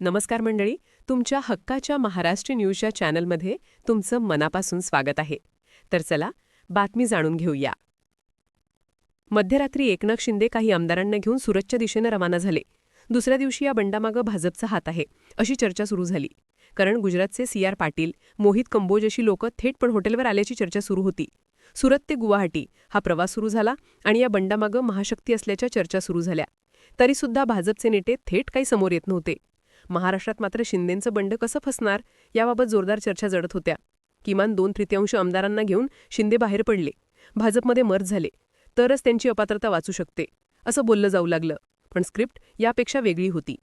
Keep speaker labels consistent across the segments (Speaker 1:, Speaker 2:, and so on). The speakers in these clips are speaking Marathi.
Speaker 1: नमस्कार मंडळी तुमच्या हक्काच्या महाराष्ट्र न्यूजच्या चॅनलमध्ये तुमचं मनापासून स्वागत आहे. तर चला बातमी जाणून घेऊया. मध्यरात्री एकनाथ शिंदे काही आमदारांना घेऊन सुरतच्या दिशेनं रवाना झाले. दुसऱ्या दिवशी या बंडामागं भाजपचा हात आहे अशी चर्चा सुरू झाली. कारण गुजरातचे सी आर पाटील मोहित कंबोज अशी लोकं थेट पण हॉटेलवर आल्याची चर्चा सुरू होती. सुरत ते गुवाहाटी हा प्रवास सुरू झाला आणि या बंडामागं महाशक्ती असल्याच्या चर्चा सुरू झाल्या. तरीसुद्धा भाजपचे नेते थेट काही समोर येत नव्हते. महाराष्ट्रात मात्र शिंदेंचं बंड कसं फसणार याबाबत जोरदार चर्चा जडत होत्या. किमान दोन तृतीयांश आमदारांना घेऊन शिंदे बाहेर पडले. भाजपमध्ये मर्ज झाले. तरच त्यांची अपात्रता वाचू शकते असं बोललं जाऊ लागलं. पण स्क्रिप्ट यापेक्षा वेगळी होती.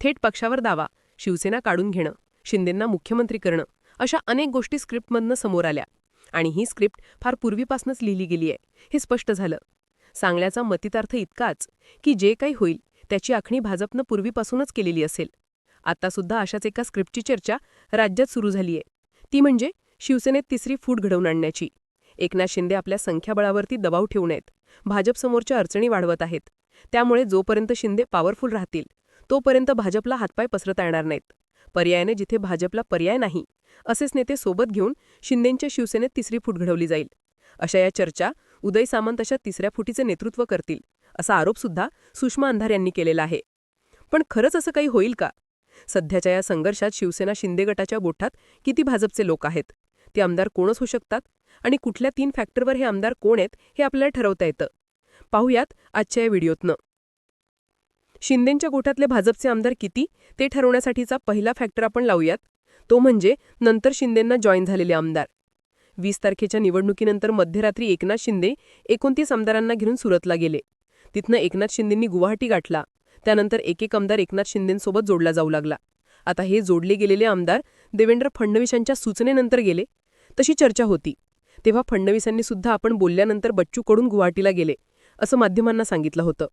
Speaker 1: थेट पक्षावर दावा शिवसेना काढून घेणं शिंदेंना मुख्यमंत्री करणं अशा अनेक गोष्टी स्क्रिप्टमधनं समोर आल्या. आणि ही स्क्रिप्ट फार पूर्वीपासूनच लिहिली गेली आहे हे स्पष्ट झालं. सांगण्याचा मतितार्थ इतकाच की जे काही होईल त्याची आखणी भाजपनं पूर्वीपासूनच केलेली असेल. आता सुद्धा अशाच एका स्क्रिप्टची चर्चा राज्यात सुरू झालीये. ती म्हणजे शिवसेनेत तिसरी फूट घडवून आणण्याची. एकनाथ शिंदे आपल्या संख्याबळावरती दबाव ठेवून आहेत. भाजपसमोरच्या अडचणी वाढवत आहेत. त्यामुळे जोपर्यंत शिंदे पॉवरफुल राहतील तोपर्यंत भाजपला हातपाय पसरता येणार नाहीत. पर्यायाने जिथे भाजपला पर्याय नाही असेच नेते सोबत घेऊन शिंदेंच्या शिवसेनेत तिसरी फूट घडवली जाईल. अशा या चर्चा उदय सामंत अशा तिसऱ्या फुटीचे नेतृत्व करतील असा आरोपसुद्धा सुषमा अंधार यांनी केलेला आहे. पण खरंच असं काही होईल का? सध्याच्या या संघर्षात शिवसेना शिंदे गटाच्या बोठात किती भाजपचे लोक आहेत? ते आमदार कोणच होऊ शकतात? आणि कुठल्या तीन फॅक्टरवर हे आमदार कोण आहेत हे आपल्याला ठरवता येतं? पाहूयात आजच्या या व्हिडिओतनं. शिंदेंच्या गोठातले भाजपचे आमदार किती? ते ठरवण्यासाठीचा पहिला फॅक्टर आपण लावूयात. तो म्हणजे नंतर शिंदेंना जॉईन झालेले आमदार. वीस तारखेच्या निवडणुकीनंतर मध्यरात्री एकनाथ शिंदे एकोणतीस आमदारांना घेऊन सुरतला गेले. तिथनं एकनाथ शिंदेंनी गुवाहाटी गाठला. त्यानंतर एक एक आमदार एकनाथ शिंदेंसोबत जोडला जाऊ लागला. आता हे जोडले गेलेले आमदार देवेंद्र फडणवीसांच्या सूचनेनंतर गेले. तशी चर्चा होती. तेव्हा फडणवीसांनी सुद्धा आपण बोलल्यानंतर बच्चूकडून गुवाहाटीला गेले असं माध्यमांना सांगितलं होतं.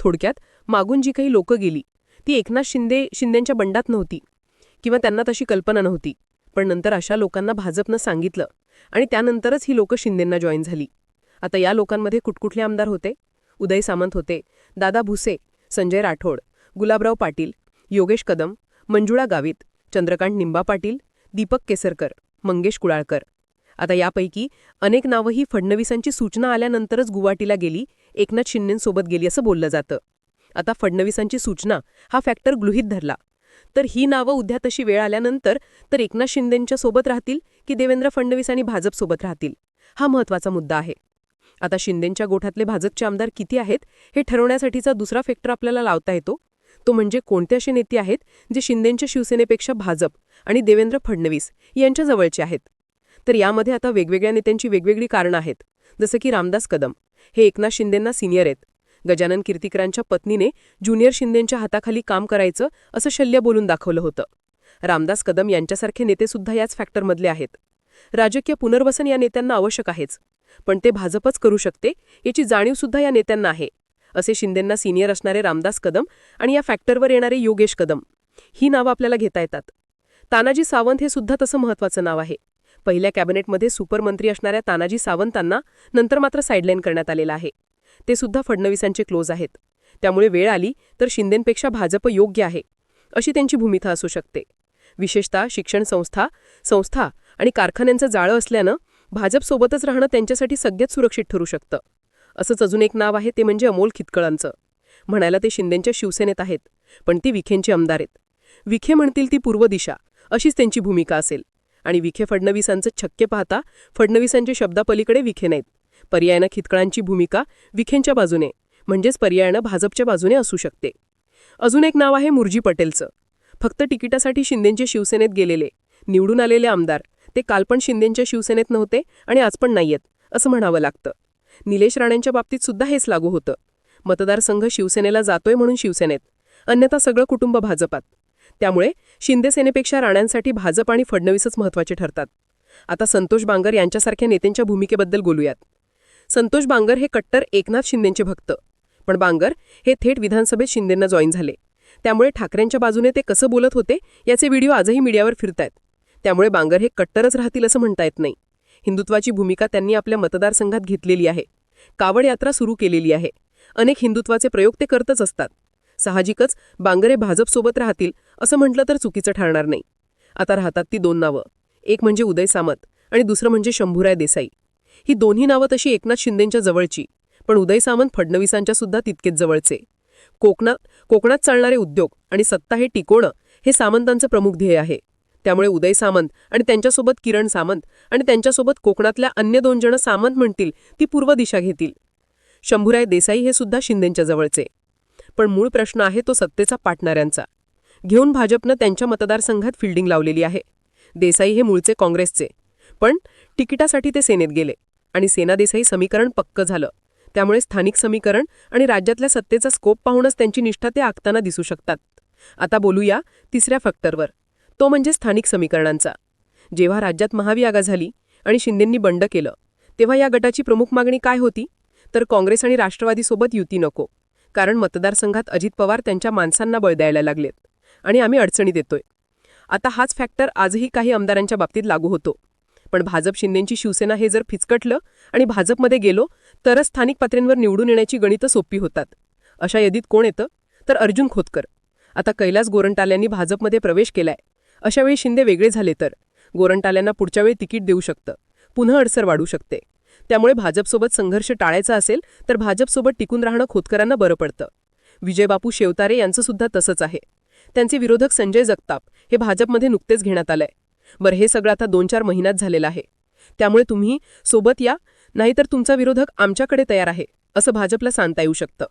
Speaker 1: थोडक्यात मागून जी काही लोकं गेली ती एकनाथ शिंदे शिंदेंच्या बंडात नव्हती किंवा त्यांना तशी कल्पना नव्हती. पण नंतर अशा लोकांना भाजपनं सांगितलं आणि त्यानंतरच ही लोकं शिंदेंना जॉईन झाली. आता या लोकांमध्ये कुठकुठले आमदार होते. उदय सामंत होते. दादा भुसे संजय राठोड गुलाबराव पाटील योगेश कदम मंजुळा गावित चंद्रकांत निंबा पाटील दीपक केसरकर मंगेश कुळाळकर. आता यापैकी अनेक नावंही फडणवीसांची सूचना आल्यानंतरच गुवाहाटीला गेली एकनाथ शिंदेंसोबत गेली असं बोललं जातं. आता फडणवीसांची सूचना हा फॅक्टर गृहीत धरला. तर ही नावं उद्या तशी वेळ आल्यानंतर तर एकनाथ शिंदेंच्या सोबत राहतील की देवेंद्र फडणवीस आणि भाजपसोबत राहतील? हा महत्त्वाचा मुद्दा आहे. आता शिंदेंच्या गोठ्यातले भाजपचे आमदार किती आहेत हे ठरवण्यासाठीचा दुसरा फॅक्टर आपल्याला लावता येतो. तो म्हणजे कोणते असे नेते आहेत जे शिंदेंच्या शिवसेनेपेक्षा भाजप आणि देवेंद्र फडणवीस यांच्या जवळचे आहेत. तर यामध्ये आता वेगवेगळ्या नेत्यांची वेगवेगळी कारणं आहेत. जसं की रामदास कदम. हे एकनाथ शिंदेंना सिनियर आहेत. गजानन कीर्तिकरांच्या पत्नीने ज्युनियर शिंदेंच्या हाताखाली काम करायचं असं शल्य बोलून दाखवलं होतं. रामदास कदम यांच्यासारखे नेतेसुद्धा याच फॅक्टरमधले आहेत. राजकीय पुनर्वसन या नेत्यांना आवश्यक आहेच. पण ते भाजपच करू शकते याची जाणीवसुद्धा या नेत्यांना आहे. असे शिंदेंना सिनियर असणारे रामदास कदम आणि या फॅक्टरवर येणारे योगेश कदम. ही नावं आपल्याला घेता येतात. तानाजी सावंत हे सुद्धा तसं महत्वाचं नाव आहे. पहिल्या कॅबिनेटमध्ये सुपरमंत्री असणाऱ्या तानाजी सावंतांना नंतर मात्र साईडलाईन करण्यात आलेलं आहे. ते सुद्धा फडणवीसांचे क्लोज आहेत. त्यामुळे वेळ आली तर शिंदेंपेक्षा भाजप योग्य आहे अशी त्यांची भूमिका असू शकते. विशेषतः शिक्षण संस्था संस्था आणि कारखान्यांचं जाळं असल्यानं भाजपसोबतच राहणं त्यांच्यासाठी सगळ्यात सुरक्षित ठरू शकतं. असंच अजून एक नाव आहे ते म्हणजे अमोल खितकळांचं. म्हणायला ते शिंदेंच्या शिवसेनेत आहेत पण ती विखेंचे आमदार आहेत. विखे म्हणतील ती पूर्व दिशा अशीच त्यांची भूमिका असेल. आणि विखे फडणवीसांचं छक्के पाहता फडणवीसांच्या शब्दापलीकडे विखे नाहीत. पर्यायानं खितकळांची भूमिका विखेंच्या बाजूने म्हणजेच पर्यायानं भाजपच्या बाजूने असू शकते. अजून एक नाव आहे मुरजी पटेलचं. फक्त तिकिटासाठी शिंदेंच्या शिवसेनेत गेलेले निवडून आलेले आमदार ते काल पण शिंदेंच्या शिवसेनेत नव्हते आणि आज पण नाहीयेत असं म्हणावं लागतं. निलेश राणेंच्या बाबतीत सुद्धा हेच लागू होतं. मतदारसंघ शिवसेनेला जातोय म्हणून शिवसेनेत अन्यथा सगळं कुटुंब भाजपात. त्यामुळे शिंदे सेनेपेक्षा राण्यांसाठी भाजप आणि फडणवीसच महत्त्वाचे ठरतात. आता संतोष बांगर यांच्यासारख्या नेत्यांच्या भूमिकेबद्दल बोलूयात. संतोष बांगर हे कट्टर एकनाथ शिंदेंचे भक्त. पण बांगर हे थेट विधानसभेत शिंदेंना जॉईन झाले. त्यामुळे ठाकरेंच्या बाजूने ते कसं बोलत होते याचे व्हिडिओ आजही मीडियावर फिरतायत. त्यामुळे बांगर हे कट्टरच राहतील असं म्हणता येत नाही. हिंदुत्वाची भूमिका त्यांनी आपल्या मतदारसंघात घेतलेली आहे. कावड यात्रा सुरू केलेली आहे. अनेक हिंदुत्वाचे प्रयोग ते करतच असतात. साहजिकच बांगरे भाजपसोबत राहतील असं म्हटलं तर चुकीचं ठरणार नाही. आता राहतात ती दोन नावं. एक म्हणजे उदय सामंत आणि दुसरं म्हणजे शंभूराय देसाई. ही दोन्ही नावं तशी एकनाथ शिंदेंच्या जवळची पण उदय सामंत फडणवीसांच्या सुद्धा तितकेच जवळचे. कोकणात कोकणात चालणारे उद्योग आणि सत्ता हे टिकवणं हे सामंतांचं प्रमुख ध्येय आहे. त्यामुळे उदय सामंत आणि त्यांच्यासोबत किरण सामंत आणि त्यांच्यासोबत कोकणातल्या अन्य दोन जण सामंत म्हणतील ती पूर्व दिशा घेतील. शंभूराय देसाई हे सुद्धा शिंदेंच्या जवळचे. पण मूळ प्रश्न आहे तो सत्तेचा पाटणाऱ्यांचा. घेऊन भाजपनं त्यांच्या मतदारसंघात फिल्डिंग लावलेली आहे. देसाई हे मूळचे काँग्रेसचे. पण तिकिटासाठी ते सेनेत गेले आणि सेना देसाई समीकरण पक्क झालं. त्यामुळे स्थानिक समीकरण आणि राज्यातल्या सत्तेचा स्कोप पाहूनच त्यांची निष्ठा ते आखताना दिसू शकतात. आता बोलूया तिसऱ्या फॅक्टरवर तो म्हणजे स्थानिक समीकरणांचा. जेव्हा राज्यात महावी आगा झाली आणि शिंदेंनी बंड केलं तेव्हा या गटाची प्रमुख मागणी काय होती? तर काँग्रेस आणि राष्ट्रवादीसोबत युती नको कारण मतदारसंघात अजित पवार त्यांच्या माणसांना बळ द्यायला लागलेत आणि आम्ही अडचणीत येतोय. आता हाच फॅक्टर आजही काही आमदारांच्या बाबतीत लागू होतो. पण भाजप शिंदेंची शिवसेना हे जर फिचकटलं आणि भाजपमध्ये गेलो तरच स्थानिक पातळींवर निवडून येण्याची गणितं सोपी होतात. अशा यादीत कोण येतं? तर अर्जुन खोतकर. आता कैलास गोरंटाल्यांनी भाजपमध्ये प्रवेश केलाय. अशावेळी शिंदे वेगळे झाले तर. गोरंटाल्यांना पुढच्या वेळी तिकीट देऊ शकतं. पुन्हा अडसर वाढू शकते. त्यामुळे भाजपसोबत संघर्ष टाळायचा असेल तर भाजपसोबत टिकून राहणं खोतकरांना बरं पडतं. विजयबापू शेवतारे यांचं सुद्धा तसंच आहे. त्यांचे विरोधक संजय जगताप हे भाजपमध्ये नुकतेच घेण्यात आलंय. बरं हे सगळं आता दोन चार महिन्यात झालेलं आहे. त्यामुळे तुम्ही सोबत या नाहीतर तुमचा विरोधक आमच्याकडे तयार आहे असं भाजपला सांगता येऊ शकतं.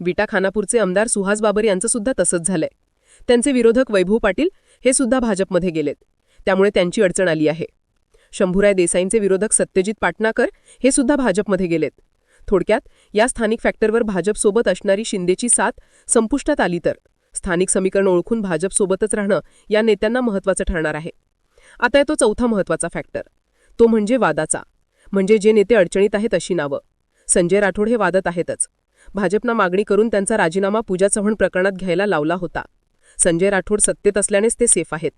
Speaker 1: विटा खानापूरचे आमदार सुहास बाबर यांचं सुद्धा तसंच झालंय. त्यांचे विरोधक वैभव पाटील हे सुद्धा भाजपमध्ये गेलेत. त्यामुळे त्यांची अडचण आली आहे. शंभूराय देसाईंचे विरोधक सत्यजित पाटणाकर हे सुद्धा भाजपमध्ये गेलेत. थोडक्यात या स्थानिक फॅक्टरवर भाजपसोबत असणारी शिंदेची साथ संपुष्टात आली तर स्थानिक समीकरण ओळखून भाजपसोबतच राहणं या नेत्यांना महत्त्वाचं ठरणार आहे. आता येतो चौथा महत्त्वाचा फॅक्टर. तो म्हणजे वादाचा. म्हणजे जे नेते अडचणीत आहेत अशी नावं. संजय राठोड हे वादत आहेतच. भाजपनं मागणी करून त्यांचा राजीनामा पूजा चव्हाण प्रकरणात घ्यायला लावला होता. संजय राठोड सत्तेत असल्यानेच ते सेफ आहेत.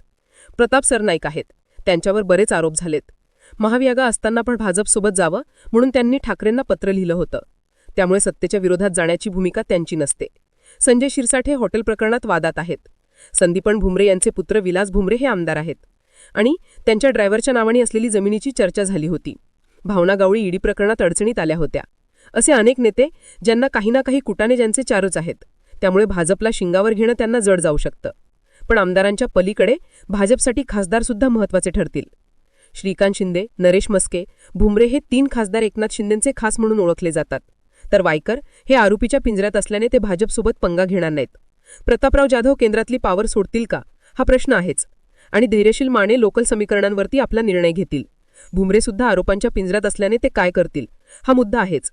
Speaker 1: प्रताप सरनाईक आहेत. त्यांच्यावर बरेच आरोप झालेत. महावियागा असताना पण भाजपसोबत जावं म्हणून त्यांनी ठाकरेंना पत्र लिहिलं होतं. त्यामुळे सत्तेच्या विरोधात जाण्याची भूमिका त्यांची नसते. संजय शिरसाठे हॉटेल प्रकरणात वादात आहेत. संदीपन भुमरे यांचे पुत्र विलास भुमरे हे आमदार आहेत. आणि त्यांच्या ड्रायव्हरच्या नावाने असलेली जमिनीची चर्चा झाली होती. भावना गावळी ईडी प्रकरणात अडचणीत आल्या होत्या. असे अनेक नेते ज्यांना काही ना काही कुटाने ज्यांचे चारच आहेत. त्यामुळे भाजपला शिंगावर घेणं त्यांना जड जाऊ शकतं. पण आमदारांच्या पलीकडे भाजपसाठी खासदारसुद्धा महत्त्वाचे ठरतील. श्रीकांत शिंदे नरेश मस्के भुमरे हे तीन खासदार एकनाथ शिंदेंचे खास म्हणून ओळखले जातात. तर वायकर हे आरोपीच्या पिंजऱ्यात असल्याने ते भाजपसोबत पंगा घेणार नाहीत. प्रतापराव जाधव केंद्रातली पावर सोडतील का? हा प्रश्न आहेच. आणि धैर्यशील माने लोकल समीकरणांवरती आपला निर्णय घेतील. भुमरे सुद्धा आरोपांच्या पिंजऱ्यात असल्याने ते काय करतील? हा मुद्दा आहेच.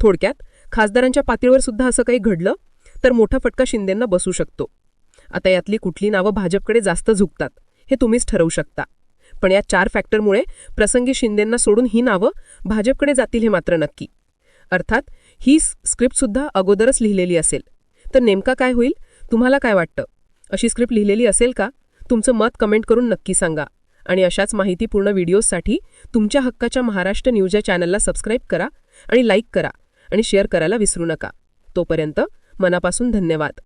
Speaker 1: थोडक्यात खासदारांच्या पातळीवर सुद्धा असं काही घडलं? तर मोठा फटका शिंदेंना बसू शकतो. आता यातली कुठली नावं भाजपकडे जास्त झुकतात हे तुम्हीच ठरवू शकता. पण या चार फॅक्टरमुळे प्रसंगी शिंदेंना सोडून ही नावं भाजपकडे जातील हे मात्र नक्की. अर्थात ही स्क्रिप्टसुद्धा अगोदरच लिहिलेली असेल. तर नेमका काय होईल? तुम्हाला काय वाटतं? अशी स्क्रिप्ट लिहिलेली असेल का? तुमचं मत कमेंट करून नक्की सांगा. आणि अशाच माहितीपूर्ण व्हिडिओजसाठी तुमच्या हक्काच्या महाराष्ट्र न्यूज या चॅनलला सबस्क्राईब करा आणि लाईक करा आणि शेअर करायला विसरू नका. तोपर्यंत मनापासून धन्यवाद.